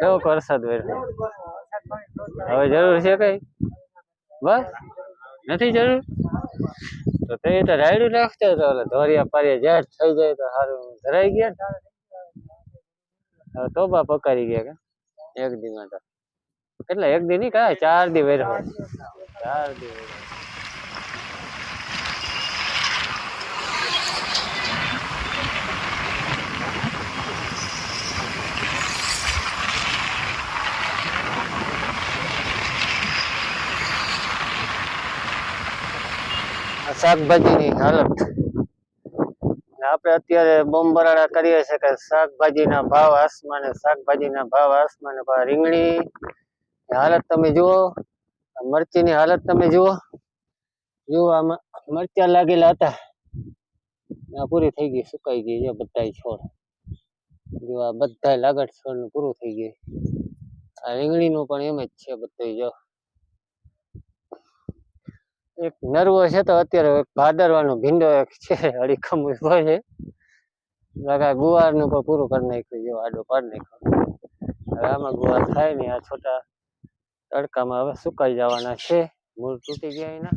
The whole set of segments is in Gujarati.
બેઠો વરસાદ વેરો હવે જરૂર છે કઈ? બસ? નથી જરૂર? તો તે તો રાયડું નાખતો હતો જેઠ થઈ જાય તો સારું ધરાઈ ગયા તોબા પકારી ગયા કે? એક દી માં તો કેટલા, એક દી નહીં, કાંઈ? ચાર દી વેરો ચાર દી શાકભાજીની હાલત. આપણે અત્યારે બોમ્બરાડા કરીએ છીએ કે શાકભાજીના ભાવ, આસમાને શાકભાજીના ભાવ, આસમાને રીંગણી હાલત તમે જુઓ, મરચીની હાલત તમે જુઓ. જુઓ, આમાં મરચા લાગેલા હતા. આ પૂરી થઈ ગઈ, સુકાઈ ગઈ છે બધાય છોડ. જો આ બધા લાગત છોડ પૂરું થઈ ગયું. આ રીંગણીનું પણ એમ જ છે બધું જો. એક નરવો છે તો અત્યારે ભાદરવાનો ભીંડો એક છે અડીખમ ઊભો છે. લગા ગુવારનું પણ પૂરું કરી નાખ્યું જેવો આડો પાડી નાખ્યો. હવે આમાં ગુવાર થાય નહીં, આ છોટા તડકામાં હવે સુકાઈ જવાના છે, મૂળ તૂટી ગયા એના.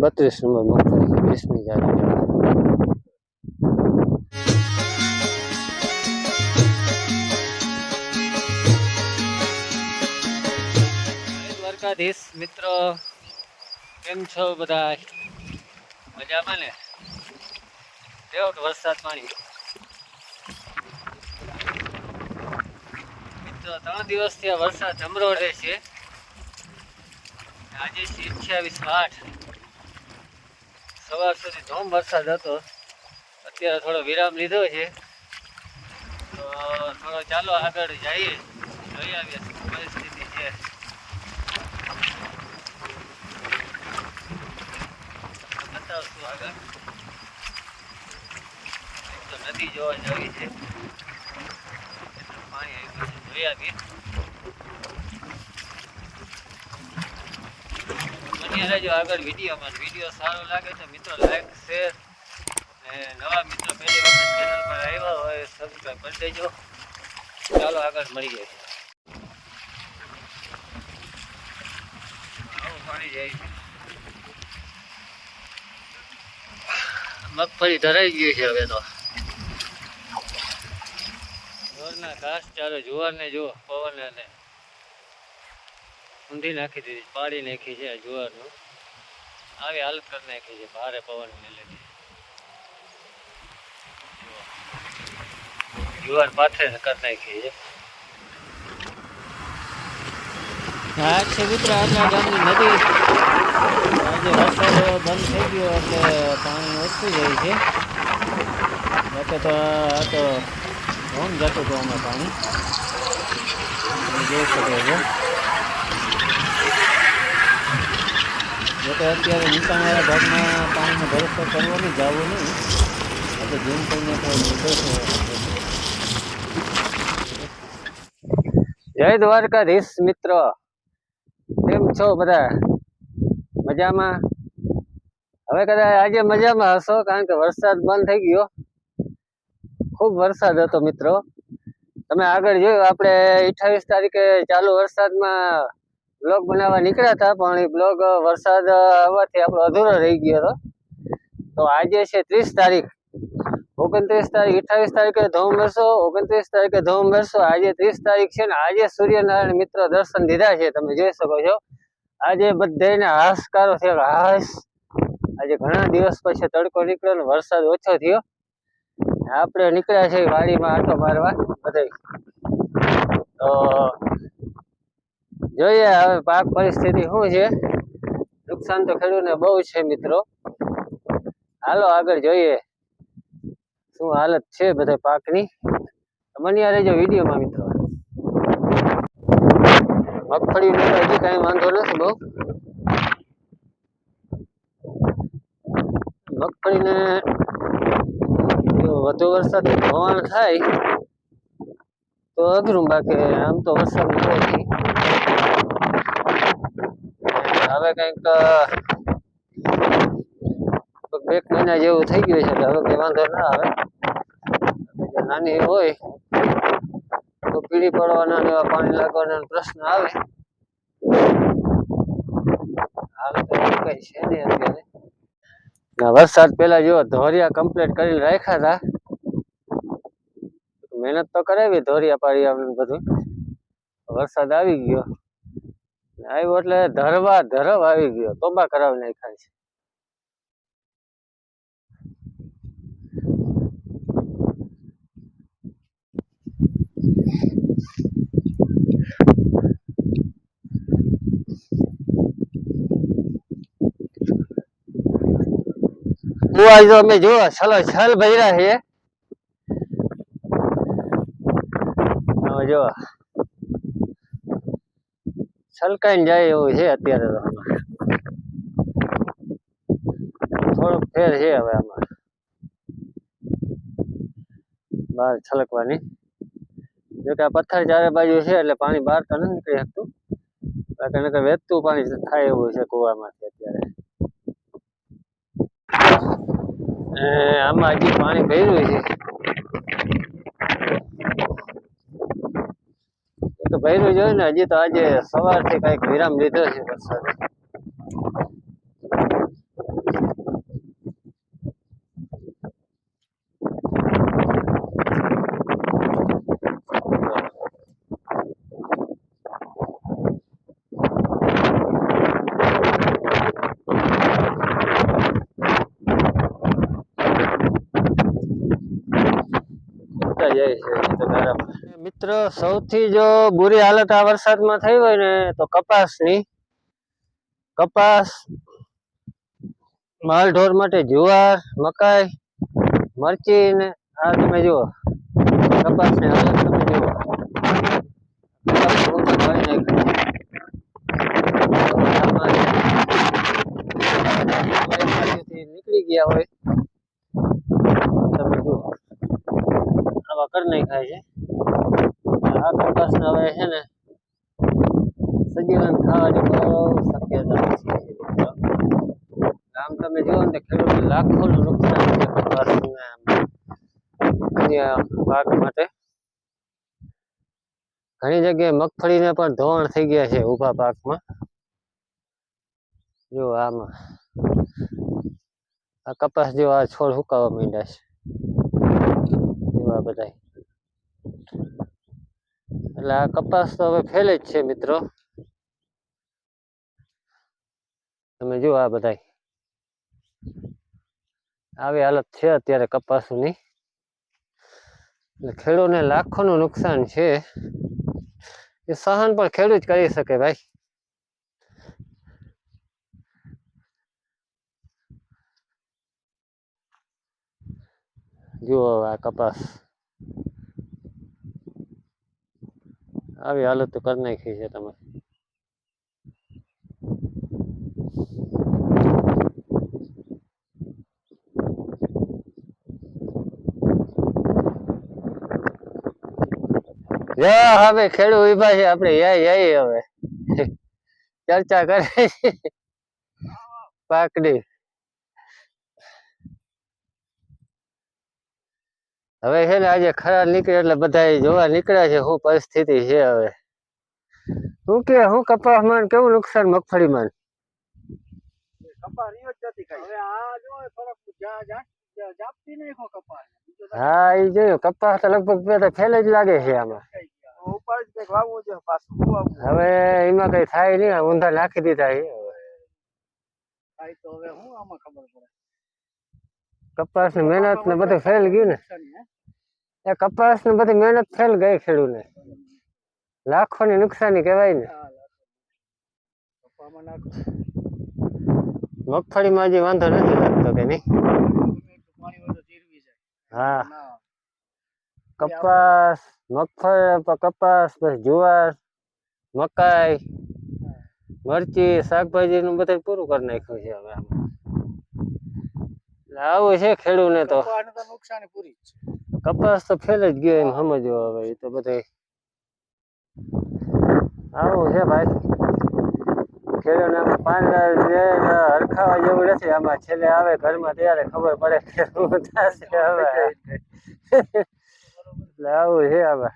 બત્રીસ નંબર મગફળી વીસમી જાતિ. દ્વારકાધીશ, મિત્રો. કેમ છો બધા? મજામાં ને? કેવો કે વરસાદ પાણી? મિત્રો, ત્રણ દિવસથી આ વરસાદ જમરો રહે છે. આજે છે અઠ્યાવીસ આઠ. સવાર સુધી ધોમ વરસાદ હતો. અત્યારે થોડો વિરામ લીધો છે. તો થોડો ચાલો આગળ જઈએ. જોઈ આવીએ શું પરિસ્થિતિ છે બતાવશું આગળ નદી જોવા જવી છે પાણી આવ્યું છે જોઈ આવીએ બન્યા રહેજો આગળ વિડીયોમાં વીડિયો સારો લાગે તો મિત્રો લાઈક શેર ને નવા મિત્રો પહેલી વખત ચેનલ પર આવ્યા હોય સબસ્ક્રાઈબ કરી દેજો. ચાલો આગળ મળીએ. પાણી જાય. છે મગફળી ધરાઈ ગઈ છે હવે તો. જોરના ઘાસ ચારો જુવારને જો પવન અને ઊંધી નાખી દીધી પાડી નાખી છે જુવારનું. આવી હાલત કરી નાખી છે, ભારે પવનને લીધે જુઓ. જુવાર પાથરે કરી નાખી છે. આ છે મિત્ર આપણા ગામની નદી. આજે વરસાદ બંધ થઈ ગયો એટલે પાણી ઓછું જાય છે. બાકી તો આ તો ધોમ જતું હતું આમાં પાણી. તમે જોઈ શકો છો. જોકે અત્યારે નીચાણવાળા ભાગમાં પાણીનો ભરોસો કરવો નહીં જવું નહીં. આપણે જેમ કરીને તો લીધો છે. જય દ્વારકાધીશ મિત્રો. કેમ છો બધા? મજામાં? હવે કદાચ આજે મજામાં હશો કારણ કે વરસાદ બંધ થઈ ગયો. ખૂબ વરસાદ હતો મિત્રો. તમે આગળ જોયું, આપણે અઠાવીસ તારીખે ચાલુ વરસાદમાં બ્લોગ બનાવવા નીકળ્યા હતા, પણ એ બ્લોગ વરસાદ આવવાથી આપણો અધૂરો રહી ગયો હતો. તો આજે છે ત્રીસ તારીખ. ઓગણત્રીસ તારીખ અઠાવીસ તારીખે ધોમ વરસો, ઓગણત્રીસ તારીખે ધોમ વરસો. આજે ત્રીસ તારીખ છે ને આજે સૂર્યનારાયણ મિત્રો દર્શન દીધા છે, તમે જોઈ શકો છો. આજે બધાને હાશકારો કે હાશ આજે ઘણા દિવસ પછી તડકો નીકળ્યો ને વરસાદ ઓછો થયો. આપણે નીકળ્યા છે વાડીમાં આટો મારવા બધાય. તો જોઈએ હવે પાક પરિસ્થિતિ શું છે. નુકસાન તો ખેડૂતને બહુ છે મિત્રો. હાલો આગળ જોઈએ. શું હાલત છે બધા પાકની? બન્યા રહેજો વિડીયોમાં મિત્રો. મગફળી હજી કાંઈ વાંધો નથી બહુ. મગફળીને વધુ વરસાદ ધોવાણ થાય, તો અઘરું બાકી આમ તો વરસાદ નથી હવે કંઈક એક મહિના જેવું થઈ ગયું છે હવે કઈ વાંધો ના આવે. નાની હોય, તો પીળી પડવાના એવા પાણી લાગવાના પ્રશ્ન આવે. હાલ તો કઈ છે નહીં અત્યારે. વરસાદ પેલા જો ધોરિયા કમ્પ્લીટ કરીને રાખ્યા હતા મહેનત તો કરાવી, ધોરિયા પાડી બધું. વરસાદ આવી ગયો. આવ્યો એટલે ધરવા ધરવ આવી ગયો, તોબા કરાવી નાખ્યા છે. હું આજે અમે જો છલો છલ ભર્યા છે હવે જો છલકાઈને જાય એવું છે અત્યારે તો આમાં. થોડોક ફેર છે હવે આમાં બહાર છલકવાની જો કે આ પથ્થર ચારે બાજુ છે એટલે પાણી બહાર તો નથી નીકળી શકતું બાકી નકર વહેતું પાણી થાય એવું છે કુવામાંથી અત્યારે એ આમાં હજી પાણી ભર્યું છે. ભર્યું જોયું ને, હજી તો આજે સવારથી કંઈક વિરામ લીધો છે વરસાદે ઉડતા જાય છે હજી તો ગારામાં. મિત્રો સૌથી જો બુરી હાલત આ વરસાદમાં થઈ હોય ને, તો કપાસની, કપાસ માલ ઢોર માટે જુવાર, મકાઈ, મરચી ને આ તમે જુઓ, કપાસની હાલત કરી નાખ્યું નીકળી ગયા હોય, તમે જુઓ. આવા કરી ખાય છે. આ કપાસ હવે છે ને સજીવન થવાની બહુ શક્યતા આમ તમે જુઓ ને ખેડૂતને લાખોનું નુકસાન છે અન્ય પાક માટે. ઘણી જગ્યાએ મગફળીને પણ ધોવાણ થઈ ગયા છે ઊભા પાકમાં. જો આમાં, આ કપાસ જેવા આ છોડ સુકાવા માંડ્યા છે. એવા બધાય. એટલે આ કપાસ તો હવે ફેલે જ છે મિત્રો. તમે જુઓ આ બધાય. આવી હાલત છે અત્યારે કપાસની. એટલે ખેડૂતને લાખોનું નુકસાન છે. એ સહન પણ ખેડૂત કરી શકે ભાઈ. જુઓ આ કપાસ. આવી હાલત તો કરી નાખી છે તમે. યા હવે ખેડૂત ઊભા છે, આપણે યાય યાય હવે. ચર્ચા કરે પાકડી હવે છે ને આજે ખરા નીકળે એટલે બધા જોવા નીકળ્યા છે શું પરિસ્થિતિ છે હવે શું કે શું કપાસમાં કેવું નુકસાન મગફળી માં કપા રહ્યો જ નથી કાંઈ. હવે આ જો થોડોક જા- જા- જા- જાપતી નાખ્યો કપા. બીજું તો હા એ જોયું કપાસ તો લગભગ બે તો ફેલ જ લાગે છે આમાં કાંઈ ગયા. હવે ઉપાડ જ કંઈક વાવવું છે પાછું શું વાવવું? હવે એમાં કઈ થાય નહીં આ ઊંધા નાખી દીધા છે હવે. કાંઈ તો હવે હું આમાં ખબર પડે. કપાસની મહેનત ને બધું ફેલ ગયું ને. એ કપાસ ને બધી મહેનત ફેલ ગઈ ખેડૂત ને લાખો ની નુકસાની કહેવાય ને. મગફળી માં હજી વાંધો નથી લાગતો કે નહીં. હા. કપાસ મગફળી કપાસ પછી જુવાર મકાઈ મરચી શાકભાજી નું બધું પૂરું કરી નાખ્યું છે હવે આમાં. આવું છે ખેડૂને તો. નુકસાની પૂરી કપાસ તો ફેલ જ ગયો એમ સમજો હવે એ તો બધે આવું છે ભાઈ. ખેડૂત આમાં પાંદડા જે હરખાવા જેવું નથી આમાં છેલ્લે આવે ઘરમાં ત્યારે ખબર પડે કે શું થશે હવે. એટલે આવું છે હવે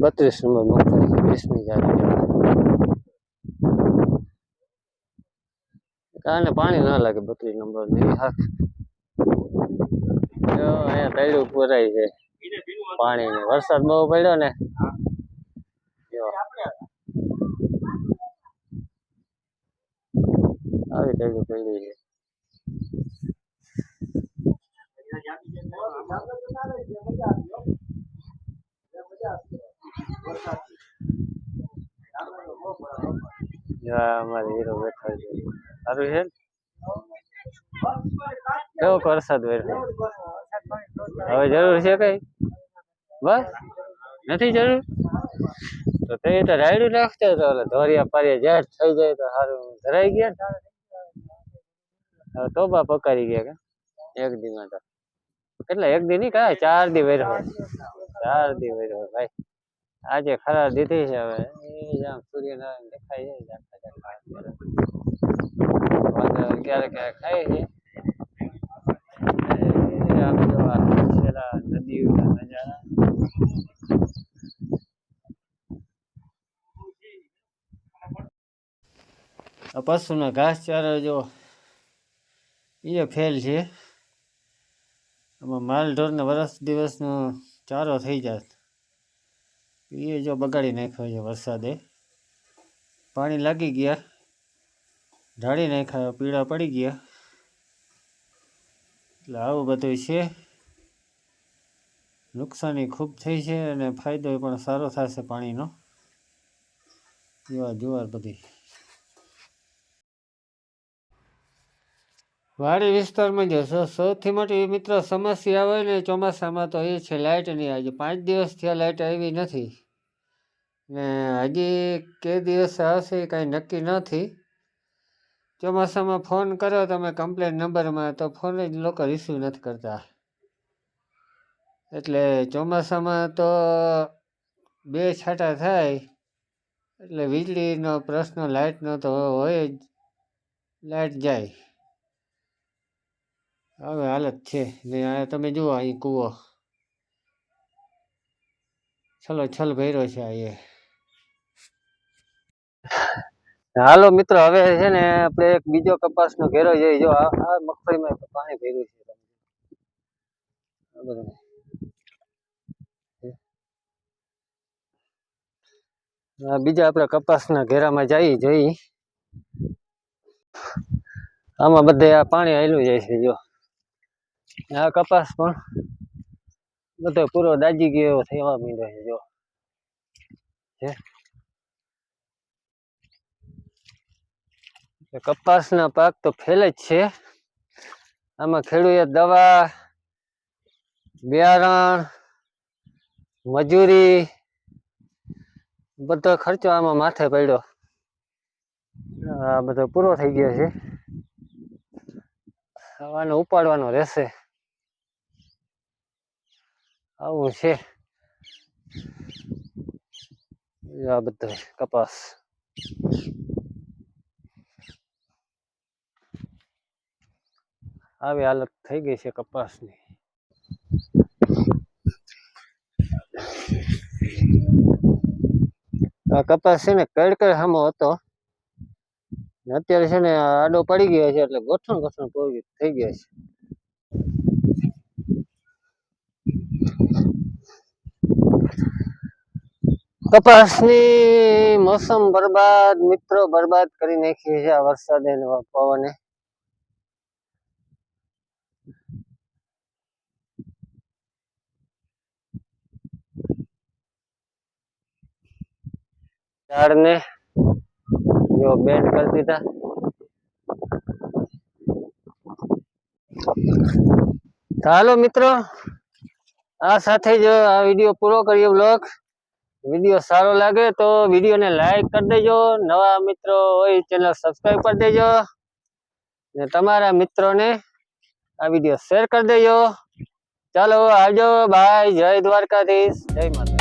બત્રીસ નંબર મગફળી વીસમી જાતિ કારણે પાણી ના લાગે બત્રીસ નંબરની હાથ. અહીંયા તૈડું પુરાય છે પાણી ને વરસાદ બહુ પડ્યો ને. આવી તૈડું પડ્યું છે. જો આ અમારે હીરો બેઠો છે સારું છે ને? કેવો વરસાદ વેઠો હવે જરૂર છે કઈ બસ નથી જરૂર તો તે તો રાયડું નાખતો તો ઓલા ધોરિયા પારિયા જેઠ થઈ જાય તો સારું ધરાઈ ગયા ને હવે તોબા પકારી ગયા કે એક દીમાં તો કેટલા એક દી નહીં કાંઈ ચાર દી વેરો ચાર દી વેરો ભાઈ આજે ખરા દીધી છે હવે. એ જામ સૂર્યનારાયણ દેખાય. વાદળ ક્યારેક ક્યારેક થાય છે. નદીઓના નજારા. આ ઘાસચારો જો એ ફેલ છે. આમાં માલ ઢોરને વરસ દિવસનો ચારો થઈ જાય એ જો બગાડી નાખ્યો છે વરસાદે. પાણી લાગી ગયા. ઢાળી નાખ્યા, પીળા પડી ગયા. એટલે આવું બધું છે. નુકસાની ખૂબ થઈ છે અને ફાયદો પણ સારો થશે પાણીનો. જુવાર જુવાર બધી. વાડી વિસ્તારમાં જો સૌથી મોટી મિત્ર સમસ્યા આવે ને ચોમાસામાં તો એ છે લાઇટની આજે પાંચ દિવસ થયા લાઇટ આવી નથી. ને હજી કે દિવસ આવશે એ કાંઈ નક્કી નથી. ચોમાસામાં ફોન કરો, તમે કમ્પ્લેન નંબરમાં, તો ફોન જ લોકો રિસીવ નથી કરતા. એટલે ચોમાસામાં તો બે છાંટા થાય, એટલે વીજળીનો પ્રશ્ન લાઇટનો તો હોય જ લાઇટ જાય. હવે હાલત છે. ને આ તમે જુઓ અહીં કૂવો. છલો, છલ ભર્યો છે આ હાલો મિત્રો, હવે છે ને આપણે એક બીજો કપાસનો ઘેરો જઈ જો આ મગફળીમાં પાણી ભર્યું છે. બધું. બીજા આપણે કપાસના ઘેરામાં જઈ જોઈ આમાં બધે આ પાણી આવેલું જાય છે, જો. આ કપાસ પણ. બધો પૂરો દાજી ગયો એવો થવા માંડ્યો છે, જો. કપાસના પાક તો ફેલ જ છે. આમાં ખેડૂએ દવા, બિયારણ, મજૂરી, બધો ખર્ચો આમાં માથે પડ્યો. આ બધો પૂરો થઈ ગયો છે. ઉપાડવાનો રહેશે. આવું છે આ બધા કપાસ આવી હાલત થઈ ગઈ છે કપાસની આ કપાસ છે ને કડકડ સામો હતો અત્યારે છે ને આડો પડી ગયો છે એટલે ગોઠણ ગોઠણ થઈ ગયો છે કપાસની મોસમ બરબાદ, મિત્રો, બરબાદ કરી નાખી છે આ વરસાદે ને આ પવને. ઝાડને જો બેન્ડ કરી દીધા. તો હાલો, મિત્રો આ સાથે જ આ વીડિયો પૂરો કરીએ બ્લોગ વીડિયો સારો લાગે તો વિડીયોને લાઈક કરી દેજો. નવા મિત્રો હોય ચેનલ સબસ્ક્રાઈબ કરી દેજો. ને તમારા મિત્રોને આ વીડિયો શેર કરી દેજો. ચાલો આવજો. બાય જય દ્વારકાધીશ. જય માતા